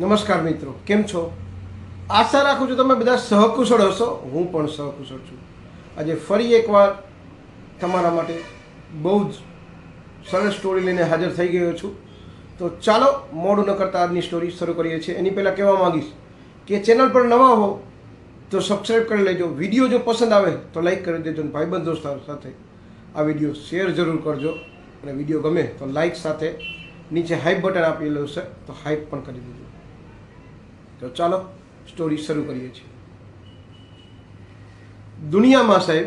નમસ્કાર મિત્રો, કેમ છો? આશા રાખું છું તમે બધા સહકુશળ હશો. હું પણ સહકુશળ છું. આજે ફરી એકવાર તમારા માટે બહુ જ સરસ સ્ટોરી લઈને હાજર થઈ ગયો છું. તો ચાલો, મોડું ન કરતા આજની સ્ટોરી શરૂ કરીએ છીએ. એની પહેલાં કહેવા માંગીશ કે ચેનલ પર નવા હો તો સબસ્ક્રાઈબ કરી લેજો. વીડિયો જો પસંદ આવે તો લાઈક કરી દેજો અને ભાઈબંધ દોસ્તાર સાથે આ વીડિયો શેર જરૂર કરજો. અને વીડિયો ગમે તો લાઈક સાથે નીચે હાઈપ બટન આપેલું છે તો હાઈપ પણ કરી દેજો. તો ચાલો સ્ટોરી શરૂ કરીએ છીએ. દુનિયામાં સાહેબ,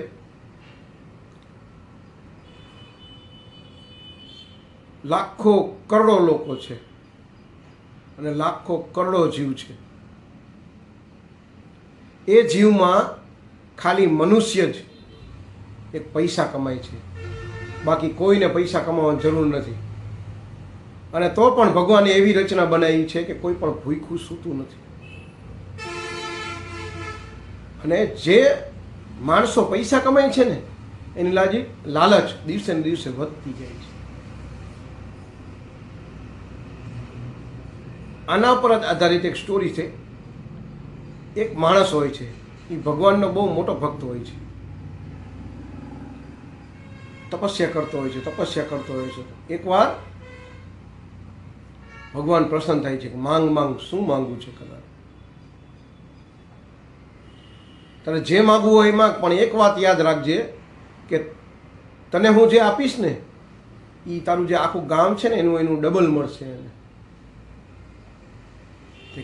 લાખો કરોડો લોકો છે અને લાખો કરોડો જીવ છે. એ જીવમાં ખાલી મનુષ્ય જ એક પૈસા કમાય છે. બાકી કોઈને પૈસા કમાવાની જરૂર નથી. અને તો પણ ભગવાને એવી રચના બનાવી છે કે કોઈ પણ ભૂખું સૂતું નથી. અને જે માણસો પૈસા કમાય છે ને, એની લાજી લાલચ દિવસે ને દિવસે વધતી જાય છે. આના પર જ આધારિત એક સ્ટોરી છે. એક માણસ હોય છે, એ ભગવાનનો બહુ મોટો ભક્ત હોય છે. તપસ્યા કરતો હોય છે, તપસ્યા કરતો હોય છે. એકવાર ભગવાન પ્રસન્ન થાય છે માંગ માંગ, શું માંગવું છે કદાચ? તને જે માગવું હોય એ માગ, પણ એક વાત યાદ રાખજે કે તને હું જે આપીશ ને એ તારું જે આખું ગામ છે ને, એનું એનું ડબલ મળશે એને.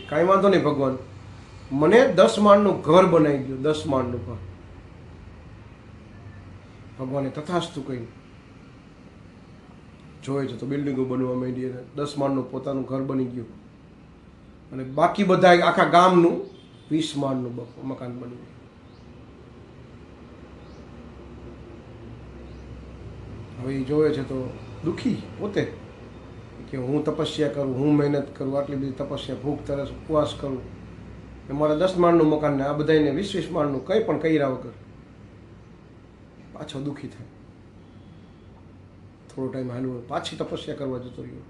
કાંઈ વાંધો નહીં ભગવાન. મને દસ માળનું ઘર બનાવી દો દસ માળનું ઘર ભગવાને તથાસ્તુ કહ્યું જોવે છે તો બિલ્ડિંગો બનવા માંડી અને દસ માળનું પોતાનું ઘર બની ગયું. અને બાકી બધા આખા ગામનું વીસ માળનું મકાન બની ગયું. હવે એ જોવે છે તો દુઃખી પોતે કે હું તપસ્યા કરું, હું મહેનત કરું, આટલી બધી તપસ્યા, ભૂખ, તરસ, ઉપવાસ કરું. એ મારા દસ માળનું મકાન ને આ બધાને વીસ વીસ માળનું કંઈ પણ કર્યા વગર પાછો દુઃખી થાય. થોડો ટાઈમ હાલ્યો પાછી તપસ્યા કરવા જતો રહ્યો.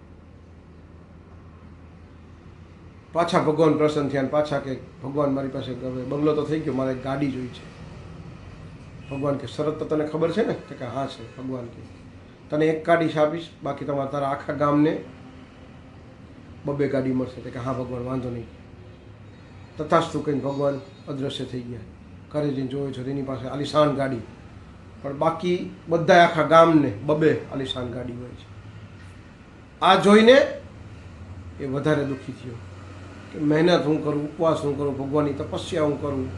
પાછા ભગવાન પ્રસન્ન થયા પાછા કે ભગવાન મારી પાસે હવે બંગલો તો થઈ ગયો, મારે ગાડી જોઈ છે. ભગવાન કે, શરત તો તને ખબર છે ને? કે, હા છે. ભગવાન કે, તને એક ગાડી આપીશ, બાકી તમારા તારા આખા ગામને બબે ગાડી મળશે. કે, હા ભગવાન, વાંધો નહીં. તથાસ્તુ કહીને ભગવાન અદ્રશ્ય થઈ ગયા. ઘરે જઈને જોયો છો તેની પાસે આલિશાન ગાડી. પણ બાકી બધા આખા ગામને બબે આલિશાન ગાડી હોય છે. આ જોઈને એ વધારે દુઃખી થયો કે મહેનત હું કરું, ઉપવાસ હું કરું, ભગવાનની તપસ્યા હું કરું.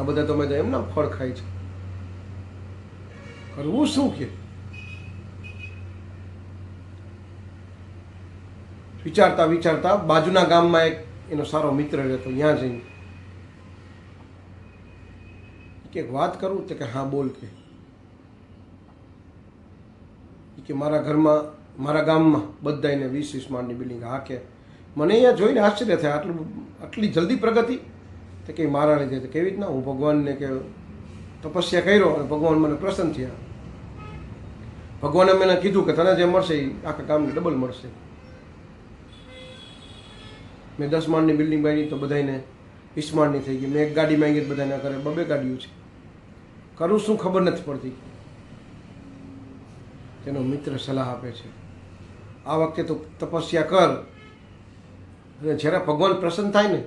આ બધા તમે તો એમના ફળ ખાય છે. કરવું શું કે? વિચારતા વિચારતા બાજુના ગામમાં એક એનો સારો મિત્ર રહેતો, ત્યાં જઈને કે વાત કરું તો કે હા, બોલ કે. મારા ઘરમાં, મારા ગામમાં બધાને વીસ વીસ માળની બિલ્ડિંગ હા કે. મને અહીંયા જોઈને આશ્ચર્ય થાય, આટલું આટલી જલ્દી પ્રગતિ? તો કે મારા લીધે કેવી રીતના? હું ભગવાનને કે તપસ્યા કર્યો અને ભગવાન મને પ્રસન્ન થયા. ભગવાને મને કીધું કે તને જે મળશે એ આખા ગામને ડબલ મળશે. મેં દસ માળની બિલ્ડિંગ બાંધી તો બધાને વીસ માળની થઈ ગઈ. મેં એક ગાડી માંગી બધાના ઘરે બબે ગાડીઓ છે. કરું શું ખબર નથી પડતી. તેનો મિત્ર સલાહ આપે છે. આ વખતે તો તપસ્યા કર. અને જ્યારે ભગવાન પ્રસન્ન થાય ને,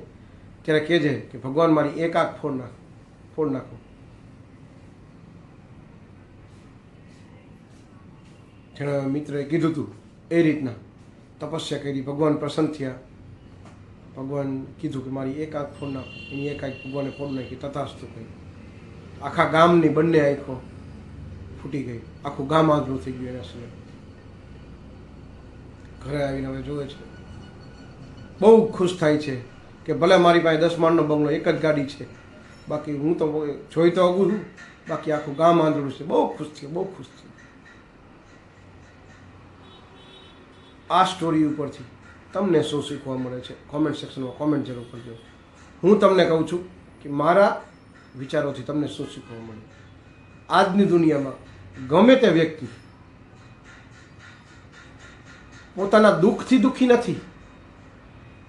ત્યારે કહેજે કે ભગવાન મારી એક આંખ ફોડ નાખ, ફોડ નાખો. જેણે મિત્રએ કીધું હતું એ રીતના તપસ્યા કરી, ભગવાન પ્રસન્ન થયા. ભગવાન કીધું કે મારી એક આંખ ફોડ નાખો. એની એક આંખ ભગવાને ફોડ નાખી, તથાસ્તુ કહી આખા ગામની બંને આંખો ફૂટી ગઈ. આખું ગામ આંધળું થઈ ગયું એના સિવાય. ઘરે આવીને હવે જોવે છે. બહુ ખુશ થાય છે કે ભલે મારી પાસે દસ માળનો બંગલો, એક જ ગાડી છે. બાકી હું તો જોઈ તો અગું છું. બાકી આખું ગામ આંધળું છે. બહુ ખુશ છે, બહુ ખુશ છે. આ સ્ટોરી ઉપરથી તમને શું શીખવા મળે છે? કોમેન્ટ સેક્શનમાં કોમેન્ટ જરૂર કરજો. હું તમને કહું છું કે મારા વિચારોથી તમને શું શીખવા મળે? આજની દુનિયામાં ગમે તે વ્યક્તિ પોતાના દુઃખથી દુઃખી નથી,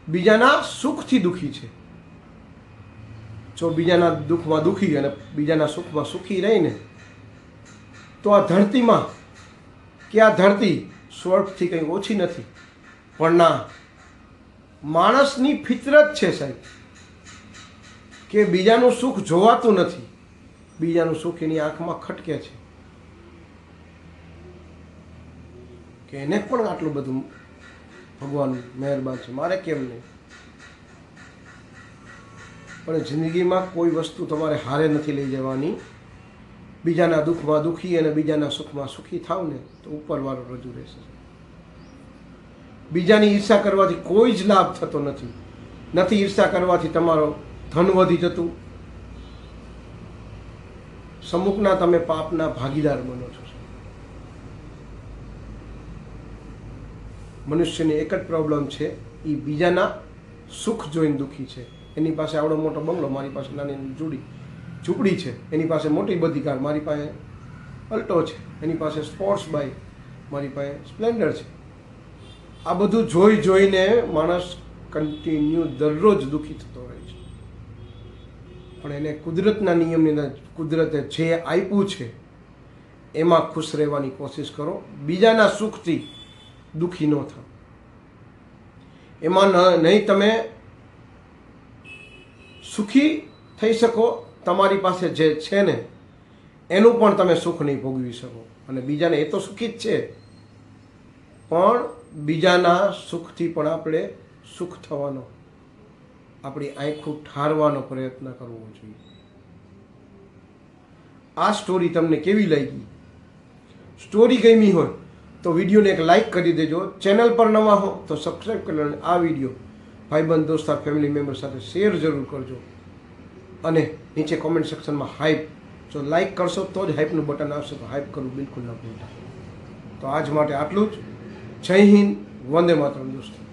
બીજાના સુખથી દુઃખી છે. જો બીજાના દુઃખમાં દુઃખી અને બીજાના સુખમાં સુખી રહીને, તો આ ધરતીમાં કે આ ધરતી સ્વર્ગથી કંઈ ઓછી નથી, પણ ના માણસની ફિતરત છે સાહેબ. કે બીજાનું સુખ જોવાતું નથી. બીજાનું સુખ એની આંખમાં ખટકે છે. કે એને પણ આટલું બધું ભગવાન મહેરબાન છે. મારે કેમ નહીં? પણ જિંદગીમાં કોઈ વસ્તુ તમારે હારે નથી લઈ જવાની. બીજાના દુઃખમાં દુઃખી અને બીજાના સુખમાં સુખી થાવ ને તો ઉપરવાળો રજૂ રહેશે. બીજાની ઈર્ષા કરવાથી કોઈ જ લાભ થતો નથી. નથી ઈર્ષા કરવાથી તમારો ધન વધી જતું. સમુખના તમે પાપના ભાગીદાર બનો છો મનુષ્યની એક જ પ્રોબ્લેમ છે, એ બીજાના સુખ જોઈને દુઃખી છે. એની પાસે આવડો મોટો બંગલો, મારી પાસે નાની જુડી ઝૂંપડી છે. એની પાસે મોટી બધી કાર મારી પાસે અલ્ટો છે. એની પાસે સ્પોર્ટ્સ બાઇક મારી પાસે સ્પ્લેન્ડર છે. આ બધું જોઈ જોઈને માણસ કન્ટિન્યુ દરરોજ દુઃખી થતો છે પણ એને કુદરતના નિયમની અંદર કુદરતે જે આપ્યું છે, એમાં ખુશ રહેવાની કોશિશ કરો. બીજાના સુખથી દુઃખી ન થાવ. એમાં નહીં તમે સુખી થઈ શકો, તમારી પાસે જે છે ને, એનું પણ તમે સુખ નહીં ભોગવી શકો. અને બીજાને એ તો સુખી જ છે. પણ બીજાના સુખથી પણ આપણે સુખ થવાનો આપણી આંખું ઠારવાનો પ્રયત્ન કરવો જોઈએ. આ સ્ટોરી તમને કેવી લાગી? સ્ટોરી ગમી હોય તો વિડીયોને એક લાઇક કરી દેજો. ચેનલ પર નવા હો તો સબસ્ક્રાઈબ કરી લો આ વીડિયો ભાઈબંધ દોસ્તાર ફેમિલી મેમ્બર સાથે શેર જરૂર કરજો. અને નીચે કોમેન્ટ સેક્શનમાં હાઇપ જો લાઇક કરશો તો જ હાઇપનું બટન આવશે તો હાઇપ કરવું બિલકુલ ન ભૂલતા. તો આજ માટે આટલું જ. જય હિન્દ, વંદે માતરમ દોસ્તો.